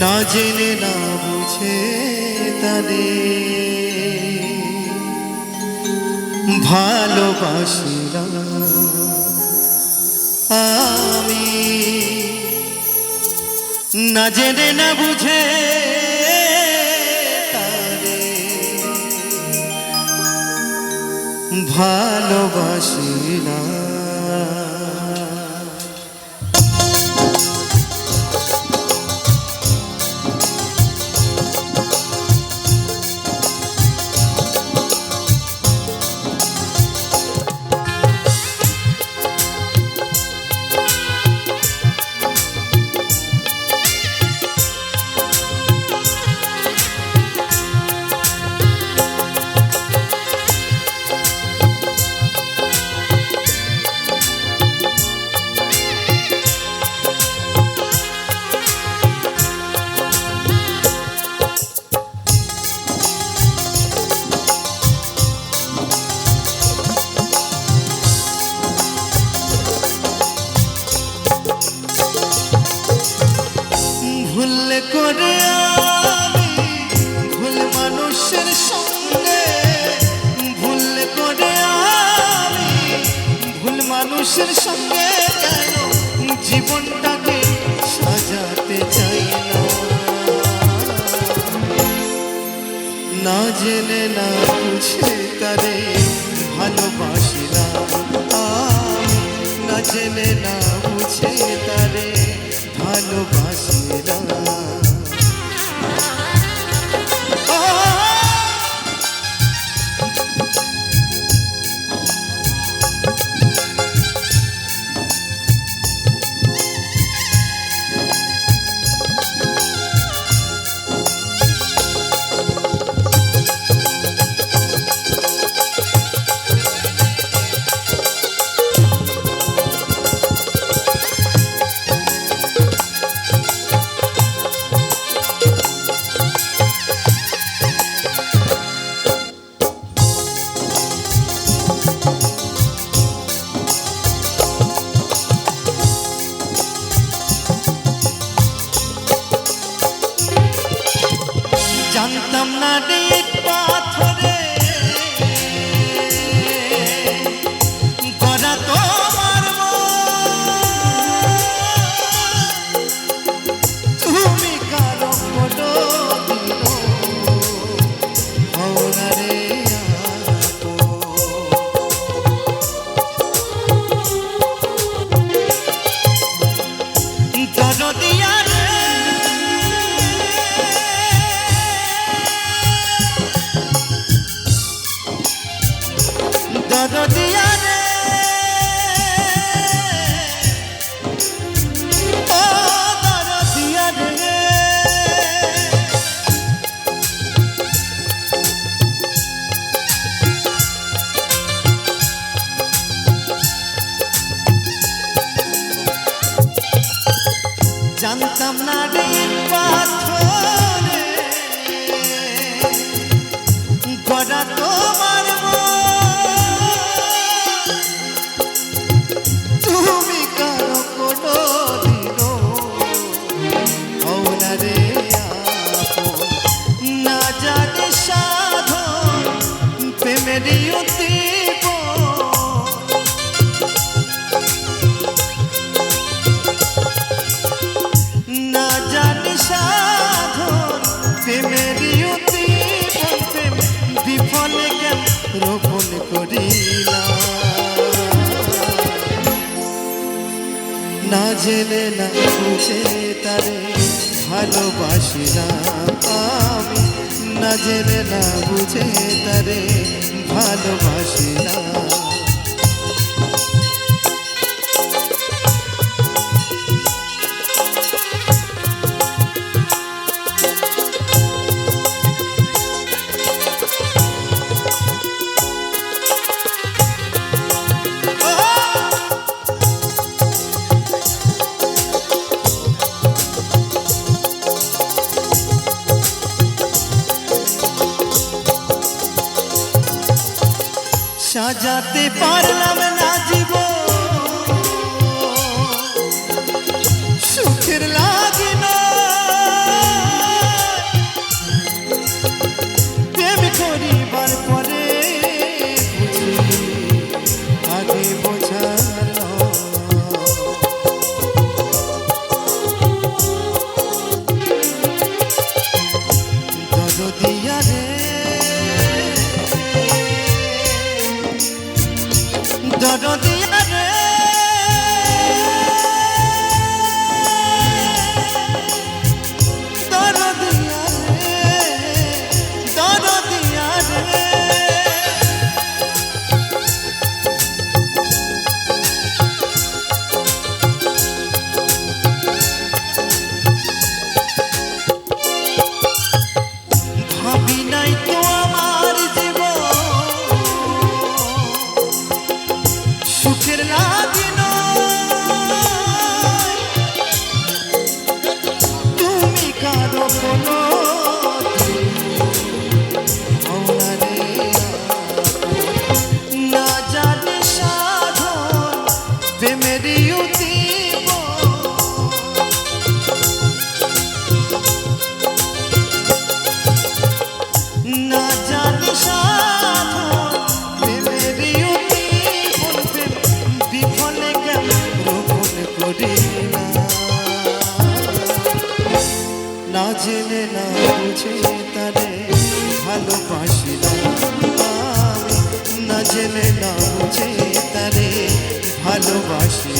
না জেনে না বুঝে তারে। ভালোবাসিলাম আমি না জেনে না বুঝে তারে। মানুষের সঙ্গে জীবনটাকে সাজাতে চাই না। জেনে না বুঝে তারে ভালোবাসিলাম না জেনে না প্রেমেরই। না জানি সাধন প্রেমেরই উদ্দীপন প্রেম বিফলে করিলাম না জেনে না তারে ভালোবাসিলাম আমি না জেনে না বুঝে তারে ভালোবাসিলাম जाते पार्लम ना जीवो জড়তে no. ভালোবাসি।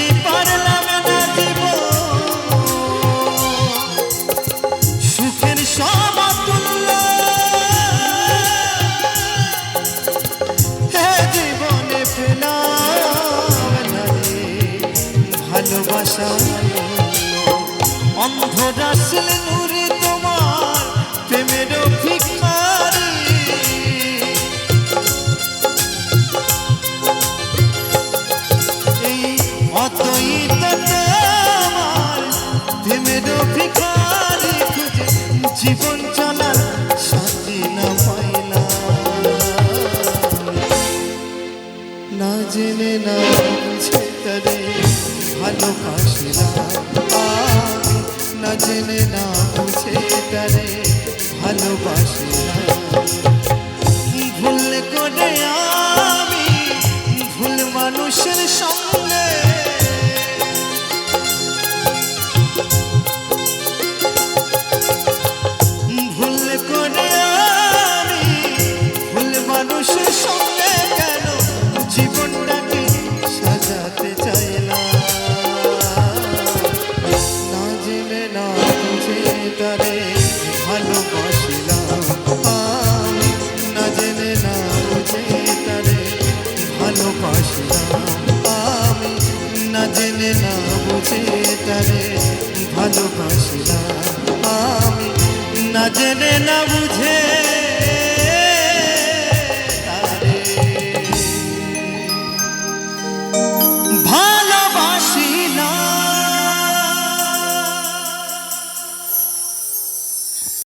জেনে না বুঝে করে ভালোবাসিলাম আমি না জেনে না বুঝে করে ভালোবাসিলাম ভালোবাসিলাম। আমি না জেনে না বুঝে